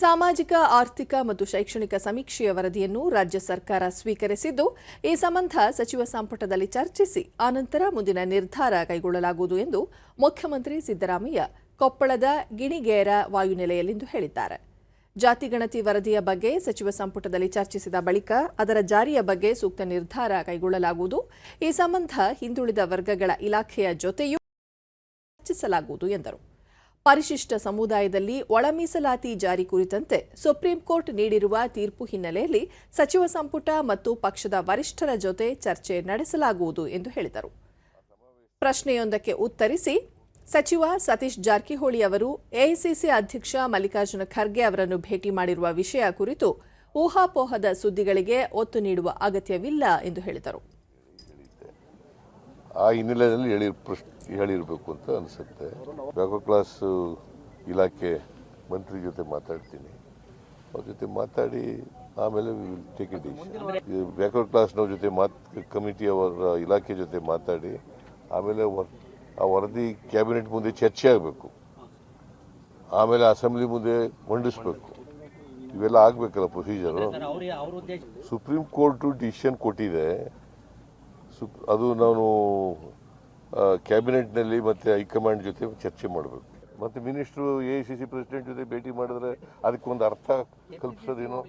ಸಾಮಾಜಿಕ, ಆರ್ಥಿಕ ಮತ್ತು ಶೈಕ್ಷಣಿಕ ಸಮೀಕ್ಷೆಯ ವರದಿಯನ್ನು ರಾಜ್ಯ ಸರ್ಕಾರ ಸ್ವೀಕರಿಸಿದ್ದು, ಈ ಸಂಬಂಧ ಸಚಿವ ಸಂಪುಟದಲ್ಲಿ ಚರ್ಚಿಸಿ, ಆನಂತರ ಮುಂದಿನ ನಿರ್ಧಾರ ಕೈಗೊಳ್ಳಲಾಗುವುದು ಎಂದು ಮುಖ್ಯಮಂತ್ರಿ ಸಿದ್ದರಾಮಯ್ಯ ಕೊಪ್ಪಳದ ಗಿಣಿಗೇರ ವಾಯುನೆಲೆಯಲ್ಲಿಂದು ಹೇಳಿದ್ದಾರೆ. ಜಾತಿಗಣತಿ ವರದಿಯ ಬಗ್ಗೆ ಸಚಿವ ಸಂಪುಟದಲ್ಲಿ ಚರ್ಚಿಸಿದ ಬಳಿಕ ಅದರ ಜಾರಿಯ ಬಗ್ಗೆ ಸೂಕ್ತ ನಿರ್ಧಾರ ಕೈಗೊಳ್ಳಲಾಗುವುದು. ಈ ಸಂಬಂಧ ಹಿಂದುಳಿದ ವರ್ಗಗಳ ಇಲಾಖೆಯ ಜೊತೆಯೂ ಚರ್ಚಿಸಲಾಗುವುದು ಎಂದರು. ಪರಿಶಿಷ್ಟ ಸಮುದಾಯದಲ್ಲಿ ಒಳಮೀಸಲಾತಿ ಜಾರಿ ಕುರಿತಂತೆ ಸುಪ್ರೀಂ ಕೋರ್ಟ್ ನೀಡಿರುವ ತೀರ್ಪು ಹಿನ್ನೆಲೆಯಲ್ಲಿ ಸಚಿವ ಸಂಪುಟ ಮತ್ತು ಪಕ್ಷದ ವರಿಷ್ಠರ ಜೊತೆ ಚರ್ಚೆ ನಡೆಸಲಾಗುವುದು ಎಂದು ಹೇಳಿದರು. ಪ್ರಶ್ನೆಯೊಂದಕ್ಕೆ ಉತ್ತರಿಸಿ, ಸಚಿವ ಸತೀಶ್ ಜಾರಕಿಹೊಳಿ ಅವರು ಎಐಸಿಸಿ ಅಧ್ಯಕ್ಷ ಮಲ್ಲಿಕಾರ್ಜುನ ಖರ್ಗೆ ಅವರನ್ನು ಭೇಟಿ ಮಾಡಿರುವ ವಿಷಯ ಕುರಿತು ಊಹಾಪೋಹದ ಸುದ್ದಿಗಳಿಗೆ ಒತ್ತು ನೀಡುವ ಅಗತ್ಯವಿಲ್ಲ ಎಂದು ಹೇಳಿದರು. ಆ ಹಿನ್ನೆಲೆಯಲ್ಲಿ ಹೇಳಿ ಪ್ರಶ್ ಹೇಳಿರಬೇಕು ಅಂತ ಅನಿಸುತ್ತೆ. ಬ್ಯಾಕೋ ಕ್ಲಾಸ್ ಇಲಾಖೆ ಮಂತ್ರಿ ಜೊತೆ ಮಾತಾಡ್ತೀನಿ. ಅವ್ರ ಜೊತೆ ಮಾತಾಡಿ ಆಮೇಲೆ ಟೇಕ್ ಇಟ್ ಬ್ಯಾಕ್ವರ್ಡ್ ಕ್ಲಾಸ್ನವ್ರ ಜೊತೆ ಮಾತ್ ಕಮಿಟಿ ಅವರ ಇಲಾಖೆ ಜೊತೆ ಮಾತಾಡಿ ಆಮೇಲೆ ಆ ವರದಿ ಕ್ಯಾಬಿನೆಟ್ ಮುಂದೆ ಚರ್ಚೆ ಆಗಬೇಕು. ಆಮೇಲೆ ಅಸೆಂಬ್ಲಿ ಮುಂದೆ ಮಂಡಿಸ್ಬೇಕು. ಇವೆಲ್ಲ ಆಗಬೇಕಲ್ಲ ಪ್ರೊಸೀಜರು ಸುಪ್ರೀಂ ಕೋರ್ಟು ಡಿಸಿಷನ್ ಕೊಟ್ಟಿದೆ. ಸುಪ್ ಅದು ನಾನು ಕ್ಯಾಬಿನೆಟ್ನಲ್ಲಿ ಮತ್ತು ಹೈಕಮಾಂಡ್ ಜೊತೆ ಚರ್ಚೆ ಮಾಡಬೇಕು. ಮತ್ತು minister A I C C president ಜೊತೆ ಭೇಟಿ ಮಾಡಿದ್ರೆ ಅದಕ್ಕೊಂದು ಅರ್ಥ ಕಲ್ಪಿಸೋದೇನೋ.